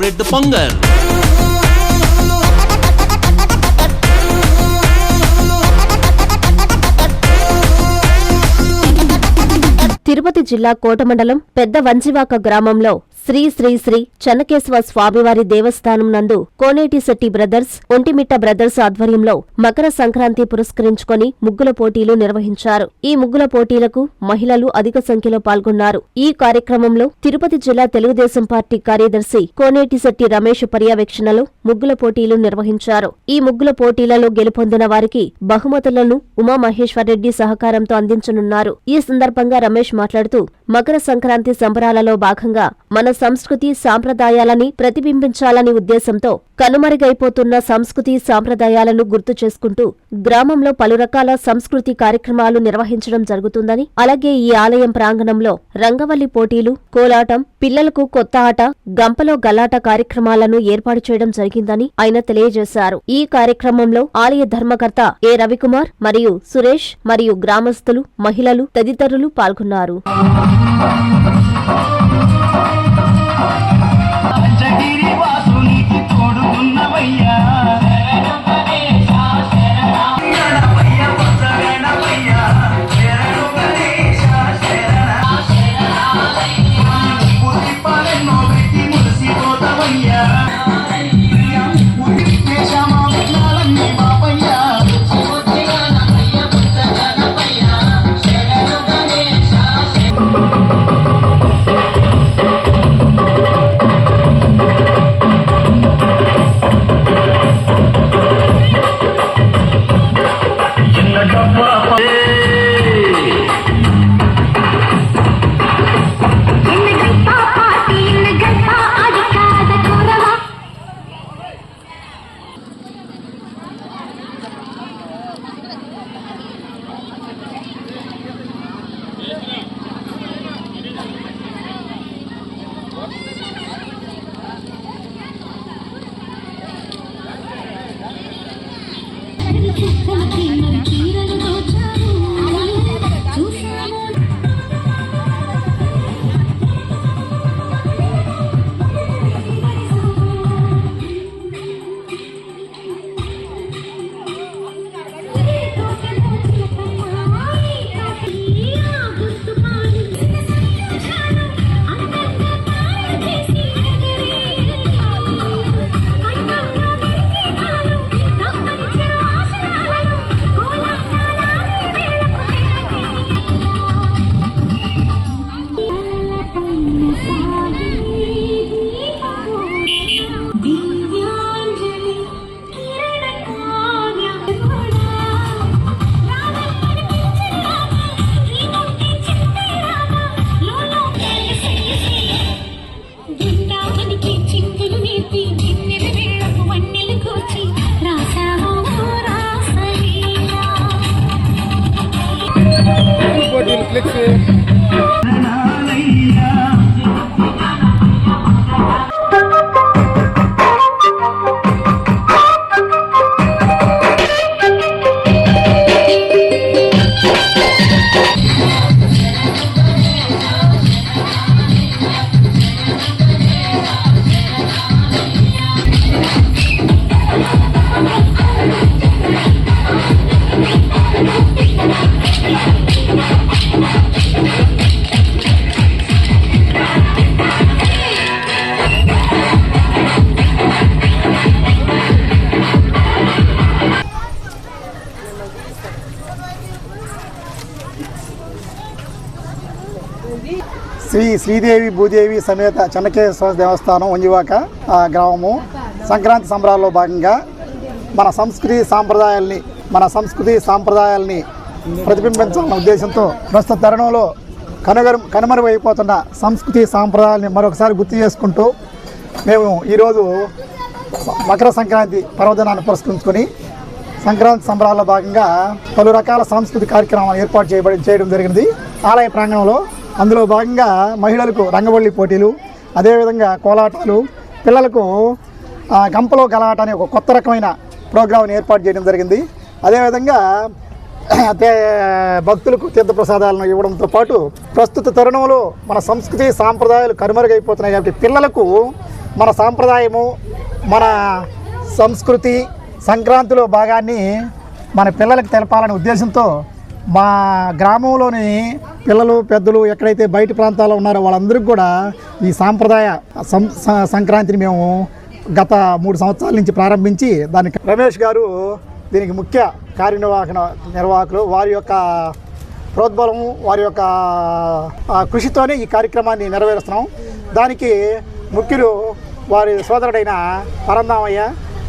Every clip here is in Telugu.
బ్రెడ్ పొంగల్ తిరుపతి జిల్లా కోటమండలం పెద్ద వంజివాక గ్రామంలో శ్రీ శ్రీ శ్రీ చెన్నకేశవ స్వామివారి దేవస్థానం నందు కోనేటిశెట్టి బ్రదర్స్ ఒంటిమిట్ట బ్రదర్స్ ఆధ్వర్యంలో మకర సంక్రాంతి పురస్కరించుకొని ముగ్గుల పోటీలు నిర్వహించారు. ఈ ముగ్గుల పోటీలకు మహిళలు అధిక సంఖ్యలో పాల్గొన్నారు. ఈ కార్యక్రమంలో తిరుపతి జిల్లా తెలుగుదేశం పార్టీ కార్యదర్శి కోనేటిశెట్టి రమేష్ పర్యవేక్షణలో ముగ్గుల పోటీలు నిర్వహించారు. ఈ ముగ్గుల పోటీలలో గెలుపొందిన వారికి బహుమతులను ఉమామహేశ్వరరెడ్డి సహకారంతో అందించనున్నారు. ఈ సందర్భంగా రమేష్ మాట్లాడుతూ మకర సంక్రాంతి సంబరాలలో భాగంగా మన సంస్కృతి సాంప్రదాయాలని ప్రతిబింబించాలనే ఉద్దేశంతో కనుమరుగైపోతున్న సంస్కృతి సాంప్రదాయాలను గుర్తు చేసుకుంటూ గ్రామంలో పలు రకాల సంస్కృతి కార్యక్రమాలు నిర్వహించడం జరుగుతుందని అలాగే ఈ ఆలయం ప్రాంగణంలో రంగవల్లి పోటీలు కోలాటం పిల్లలకు కొత్త ఆట గంపలో గలాట కార్యక్రమాలను ఏర్పాటు చేయడం జరిగిందని ఆయన తెలియజేశారు. ఈ కార్యక్రమంలో ఆలయ ధర్మకర్త ఏ రవికుమార్ మరియు సురేష్ మరియు గ్రామస్తులు మహిళలు తదితరులు పాల్గొన్నారు. Música Come. ఇది శ్రీదేవి భూదేవి సమేత చెన్నకేశ్వర దేవస్థానం వంజివాక గ్రామము సంక్రాంతి సంబరాల్లో భాగంగా మన సంస్కృతి సాంప్రదాయాల్ని మన సంస్కృతి సాంప్రదాయాల్ని ప్రతిబింబించాలన్న ఉద్దేశంతో ప్రస్తుత తరుణంలో కనుగరు కనుమరుగైపోతున్న సంస్కృతి సాంప్రదాయాల్ని మరొకసారి గుర్తు చేసుకుంటూ మేము ఈరోజు మకర సంక్రాంతి పర్వదినాన్ని పురస్కరించుకొని సంక్రాంతి సంబరాల్లో భాగంగా పలు రకాల సాంస్కృతిక కార్యక్రమాలు ఏర్పాటు చేయబడి చేయడం జరిగింది. ఆలయ ప్రాంగణంలో అందులో భాగంగా మహిళలకు రంగవల్లి పోటీలు అదేవిధంగా కోలాటాలు పిల్లలకు గంపలో గలాట అనే ఒక కొత్త రకమైన ప్రోగ్రాంని ఏర్పాటు చేయడం జరిగింది. అదేవిధంగా భక్తులకు తీర్థప్రసాదాలను ఇవ్వడంతో పాటు ప్రస్తుత తరుణంలో మన సంస్కృతి సాంప్రదాయాలు కనుమరుగైపోతున్నాయి కాబట్టి పిల్లలకు మన సాంప్రదాయము మన సంస్కృతి సంక్రాంతిలో భాగాన్ని మన పిల్లలకు తెలపాలనే ఉద్దేశంతో మా గ్రామంలోని పిల్లలు పెద్దలు ఎక్కడైతే బయట ప్రాంతాల్లో ఉన్నారో వాళ్ళందరికీ కూడా ఈ సాంప్రదాయ సం సంక్రాంతిని మేము గత మూడు సంవత్సరాల నుంచి ప్రారంభించి దానికి రమేష్ గారు దీనికి ముఖ్య కార్యనిర్వాహక నిర్వాహకులు. వారి యొక్క ప్రోద్బలము వారి యొక్క కృషితోనే ఈ కార్యక్రమాన్ని నెరవేరుస్తున్నాం. దానికి ముఖ్యులు వారి సోదరుడైన పరందామయ్య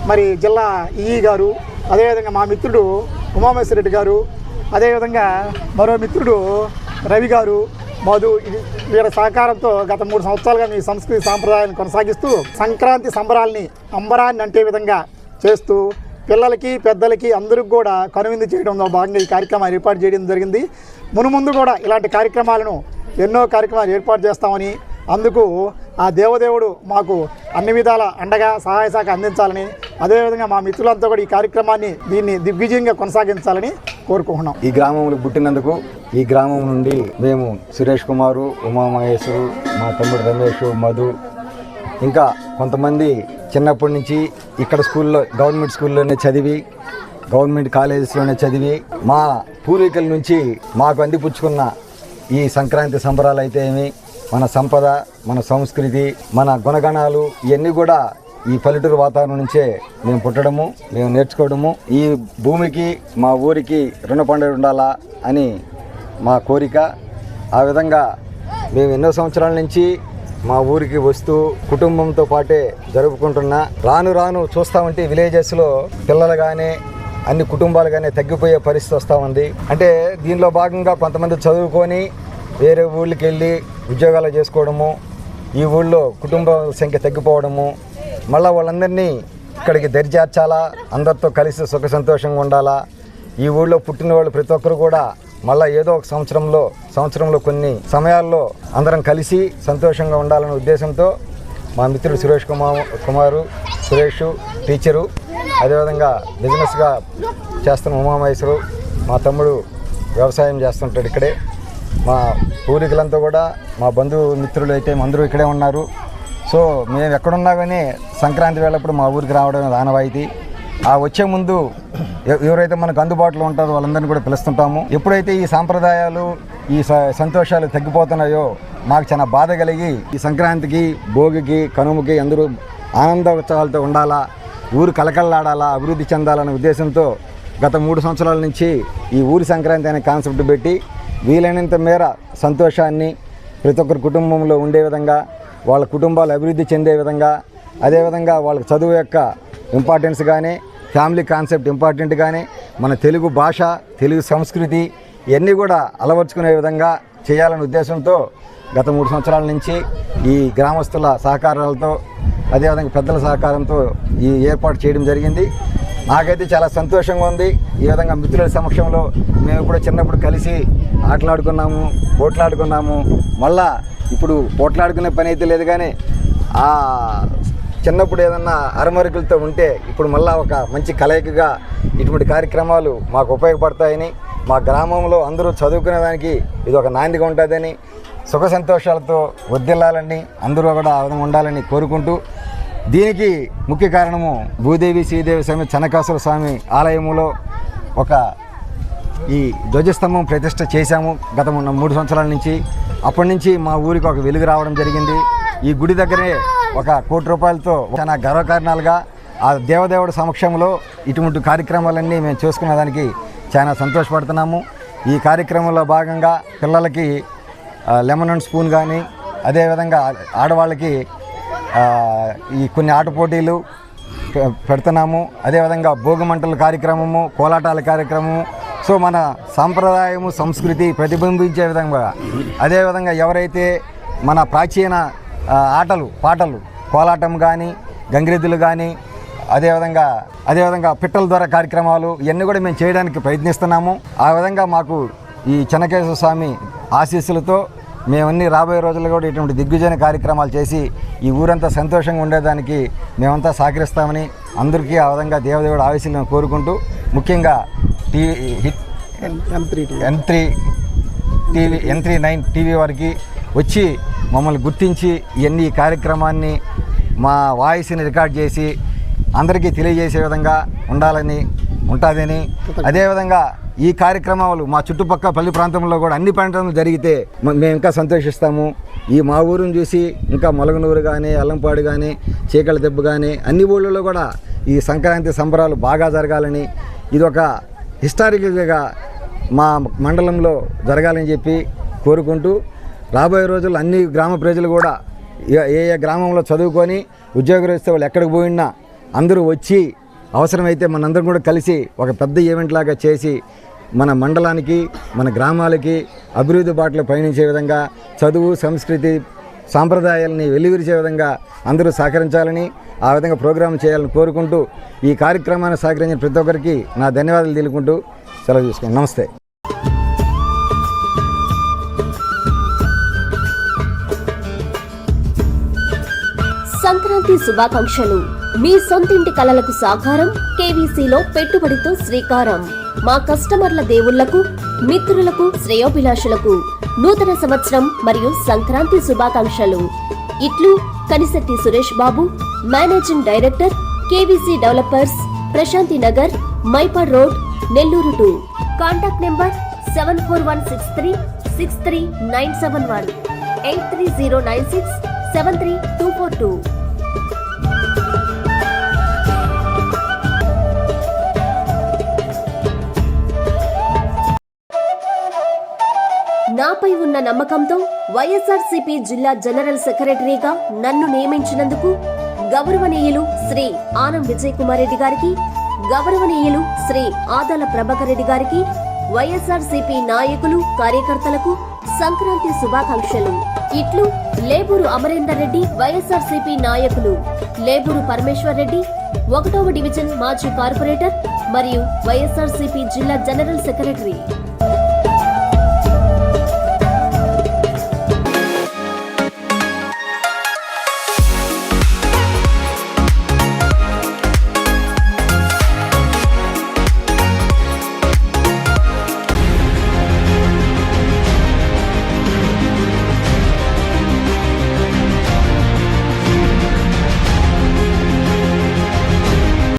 మరి జిల్లా ఈఈ గారు అదేవిధంగా మా మిత్రుడు ఉమామేశ్వర రెడ్డి గారు అదేవిధంగా మరో మిత్రుడు రవి గారు మధు ఇది- వీళ్ళ సహకారంతో గత మూడు సంవత్సరాలుగా మీ సంస్కృతి సాంప్రదాయాన్ని కొనసాగిస్తూ సంక్రాంతి సంబరాల్ని అంబరాన్ని అంటే విధంగా చేస్తూ పిల్లలకి పెద్దలకి అందరికి కూడా కనువిందు చేయడంలో భాగంగా ఈ కార్యక్రమాన్ని ఏర్పాటు చేయడం జరిగింది. మునుముందు కూడా ఇలాంటి కార్యక్రమాలను ఎన్నో కార్యక్రమాలు ఏర్పాటు చేస్తామని అందుకు ఆ దేవదేవుడు మాకు అన్ని విధాల అండగా సహాయ శాఖ అందించాలని అదేవిధంగా మా మిత్రులంతా కూడా ఈ కార్యక్రమాన్ని దీన్ని దిగ్విజయంగా కొనసాగించాలని కోరుకుంటున్నాం. ఈ గ్రామంలో పుట్టినందుకు ఈ గ్రామం నుండి మేము సురేష్ కుమారు ఉమామహేశ్వరు మా తమ్ముడు రమేష్ మధు ఇంకా కొంతమంది చిన్నప్పటి నుంచి ఇక్కడ స్కూల్లో గవర్నమెంట్ స్కూల్లోనే చదివి గవర్నమెంట్ కాలేజెస్లోనే చదివి మా పూర్వీకుల నుంచి మాకు అందిపుచ్చుకున్న ఈ సంక్రాంతి సంబరాలు అయితే ఏమి మన సంపద మన సంస్కృతి మన గుణగణాలు ఇవన్నీ కూడా ఈ పల్లెటూరు వాతావరణం నుంచే మేము పుట్టడము మేము నేర్చుకోవడము. ఈ భూమికి మా ఊరికి రుణపడి ఉండాలా అని మా కోరిక. ఆ విధంగా మేము ఎన్నో సంవత్సరాల నుంచి మా ఊరికి వస్తూ కుటుంబంతో పాటే జరుపుకుంటున్నా రాను రాను చూస్తా ఉంటే విలేజెస్లో పిల్లలు కానీ అన్ని కుటుంబాలు కానీ తగ్గిపోయే పరిస్థితి వస్తూ ఉంది. అంటే దీనిలో భాగంగా కొంతమంది చదువుకొని వేరే ఊళ్ళకి వెళ్ళి ఉద్యోగాలు చేసుకోవడము ఈ ఊళ్ళో కుటుంబ సంఖ్య తగ్గిపోవడము మళ్ళీ వాళ్ళందరినీ ఇక్కడికి దరిచేర్చాలా? అందరితో కలిసి సుఖ సంతోషంగా ఉండాలా? ఈ ఊళ్ళో పుట్టిన వాళ్ళు ప్రతి ఒక్కరు కూడా మళ్ళీ ఏదో ఒక సంవత్సరంలో సంవత్సరంలో కొన్ని సమయాల్లో అందరం కలిసి సంతోషంగా ఉండాలనే ఉద్దేశంతో మా మిత్రుడు సురేష్ కుమార్ కుమారు సురేష్ టీచరు అదేవిధంగా బిజినెస్గా చేస్తున్న ఉమామహేశ్వరు మా తమ్ముడు వ్యవసాయం చేస్తుంటాడు ఇక్కడే. మా పూర్వీకులంతా కూడా మా బంధువు మిత్రులు అయితే అందరూ ఇక్కడే ఉన్నారు. సో మేము ఎక్కడున్నా కానీ సంక్రాంతి వేళప్పుడు మా ఊరికి రావడం ఆనవాయితీ. ఆ వచ్చే ముందు ఎ- ఎవరైతే మనకు అందుబాటులో ఉంటారో వాళ్ళందరినీ కూడా పిలుస్తుంటాము. ఎప్పుడైతే ఈ సాంప్రదాయాలు ఈ స- సంతోషాలు తగ్గిపోతున్నాయో మాకు చాలా బాధ కలిగి ఈ సంక్రాంతికి భోగికి కనుమకి అందరూ ఆనందోత్సవాలతో ఉండాలా ఊరు కలకల్లాడాలా అభివృద్ధి చెందాలనే ఉద్దేశంతో గత మూడు సంవత్సరాల నుంచి ఈ ఊరి సంక్రాంతి అనే కాన్సెప్ట్ పెట్టి వీలైనంత మేర సంతోషాన్ని ప్రతి ఒక్కరి కుటుంబంలో ఉండే విధంగా వాళ్ళ కుటుంబాలు అభివృద్ధి చెందే విధంగా అదేవిధంగా వాళ్ళకి చదువు యొక్క ఇంపార్టెన్స్ కానీ ఫ్యామిలీ కాన్సెప్ట్ ఇంపార్టెంట్ కానీ మన తెలుగు భాష తెలుగు సంస్కృతి ఇవన్నీ కూడా అలవర్చుకునే విధంగా చేయాలనే ఉద్దేశంతో గత మూడు సంవత్సరాల నుంచి ఈ గ్రామస్తుల సహకారాలతో అదేవిధంగా పెద్దల సహకారంతో ఈ ఏర్పాటు చేయడం జరిగింది. నాకైతే చాలా సంతోషంగా ఉంది. ఈ విధంగా మిత్రుల సమక్షంలో మేము కూడా చిన్నప్పుడు కలిసి ఆటలాడుకున్నాము పోట్లాడుకున్నాము మళ్ళా ఇప్పుడు పోట్లాడుకునే పని అయితే లేదు కానీ ఆ చిన్నప్పుడు ఏదన్నా అరమరికలతో ఉంటే ఇప్పుడు మళ్ళా ఒక మంచి కలయికగా ఇటువంటి కార్యక్రమాలు మాకు ఉపయోగపడతాయని మా గ్రామంలో అందరూ చదువుకునే దానికి ఇది ఒక నాందిగా ఉంటుందని సుఖ సంతోషాలతో వర్దిల్లాలని అందరూ కూడా ఆ విధంగా ఉండాలని కోరుకుంటూ దీనికి ముఖ్య కారణము భూదేవి శ్రీదేవి స్వామి చెనకాసుర స్వామి ఆలయములో ఒక ఈ ధ్వజస్తంభం ప్రతిష్ట చేశాము. గత మూడు సంవత్సరాల నుంచి అప్పటి నుంచి మా ఊరికి ఒక వెలుగు రావడం జరిగింది. ఈ గుడి దగ్గరే ఒక కోటి రూపాయలతో చాలా గర్వకారణాలుగా ఆ దేవదేవుడి సమక్షంలో ఇటువంటి కార్యక్రమాలన్నీ మేము చేసుకునే దానికి చాలా సంతోషపడుతున్నాము. ఈ కార్యక్రమంలో భాగంగా పిల్లలకి లెమన్ అండ్ స్పూన్ కానీ అదేవిధంగా ఆడవాళ్ళకి ఈ కొన్ని ఆట పోటీలు పె- పెడుతున్నాము. అదేవిధంగా భోగిమంటల కార్యక్రమము కోలాటాల కార్యక్రమము సో మన సాంప్రదాయము సంస్కృతి ప్రతిబింబించే విధంగా అదేవిధంగా ఎవరైతే మన ప్రాచీన ఆటలు పాటలు కోలాటం కానీ గంగిరెద్దులు కానీ అదేవిధంగా అదేవిధంగా పిట్టల ద్వారా కార్యక్రమాలు ఇవన్నీ కూడా మేము చేయడానికి ప్రయత్నిస్తున్నాము. ఆ విధంగా మాకు ఈ చెన్నకేశ్వర స్వామి ఆశీస్సులతో మేమన్నీ రాబోయే రోజుల్లో కూడా ఇటువంటి దిగ్విజయ కార్యక్రమాలు చేసి ఈ ఊరంతా సంతోషంగా ఉండేదానికి మేమంతా సహకరిస్తామని అందరికీ ఆ విధంగా దేవదేవుడు ఆవేశాలను కోరుకుంటూ ముఖ్యంగా T hit three N three TV N three nine TV వారికి వచ్చి మమ్మల్ని గుర్తించి ఇవన్నీ ఈ కార్యక్రమాన్ని మా వాయిస్ని రికార్డ్ చేసి అందరికీ తెలియజేసే విధంగా ఉండాలని ఉంటుందని. అదేవిధంగా ఈ కార్యక్రమాలు మా చుట్టుపక్కల పల్లి ప్రాంతంలో కూడా అన్ని ప్రాంతాలు జరిగితే మేము ఇంకా సంతోషిస్తాము. ఈ మా ఊరుని చూసి ఇంకా మొలగనూరు కానీ అల్లంపాడు కానీ చీకల దెబ్బ కానీ అన్ని ఊళ్ళలో కూడా ఈ సంక్రాంతి సంబరాలు బాగా జరగాలని ఇది ఒక హిస్టారికల్గా మా మండలంలో జరగాలని చెప్పి కోరుకుంటూ రాబోయే రోజుల్లో అన్ని గ్రామ ప్రజలు కూడా ఏ ఏ గ్రామంలో చదువుకొని ఉద్యోగ ఇస్తే వాళ్ళు ఎక్కడికి పోయినా అందరూ వచ్చి అవసరమైతే మనందరం కూడా కలిసి ఒక పెద్ద ఈవెంట్ లాగా చేసి మన మండలానికి మన గ్రామాలకి అభివృద్ధి బాటలో పయనించే విధంగా చదువు సంస్కృతి సాంప్రదాయాలని వెలువరిచే విధంగా అందరూ సహకరించాలని ఆ విధంగా ప్రోగ్రాం చేయాలని కోరుకుంటూ ఈ కార్యక్రమాన్ని సహకరించిన ప్రతి ఒక్కరికి నా ధన్యవాదాలు తెలుపుకుంటూ సెలవు తీసుకున్నాను నమస్తే. సంక్రాంతి శుభాకాంక్షలు. మీ సొంతింటి కలలకు సాకారం కేవీసీలో పెట్టుబడితో శ్రీకారం. మా కస్టమర్ల దేవుళ్ళకు మిత్రులకు శ్రేయోభిలాషులకు నూతన సంవత్సరం మరియు సంక్రాంతి శుభాకాంక్షలు. ఇట్లు Kanisetti Suresh Babu managing director KVC developers Prashanti Nagar Mypad road Nellore two. Contact number seven four one six three six three nine seven one. Eight three zero nine six seven three two four two. నాపై ఉన్న నమ్మకంతో వైఎస్ఆర్సీపీ జిల్లా జనరల్ సెక్రటరీగా నన్ను నియమించినందుకు గౌరవనీయులు శ్రీ ఆనం విజయ్ కుమార్ రెడ్డి గారికి గౌరవనీయులు శ్రీ ఆదాల ప్రభాకర్ రెడ్డి గారికి వైఎస్ఆర్సీపీ నాయకులు కార్యకర్తలకు సంక్రాంతి శుభాకాంక్షలు. ఇట్లు లేబూరు అమరేందర్ రెడ్డి వైఎస్ఆర్సీపీ నాయకులు లేబూరు పరమేశ్వర్ రెడ్డి ఒకటవ డివిజన్ మాజీ కార్పొరేటర్ మరియు వైఎస్ఆర్సీపీ జిల్లా జనరల్ సెక్రటరీ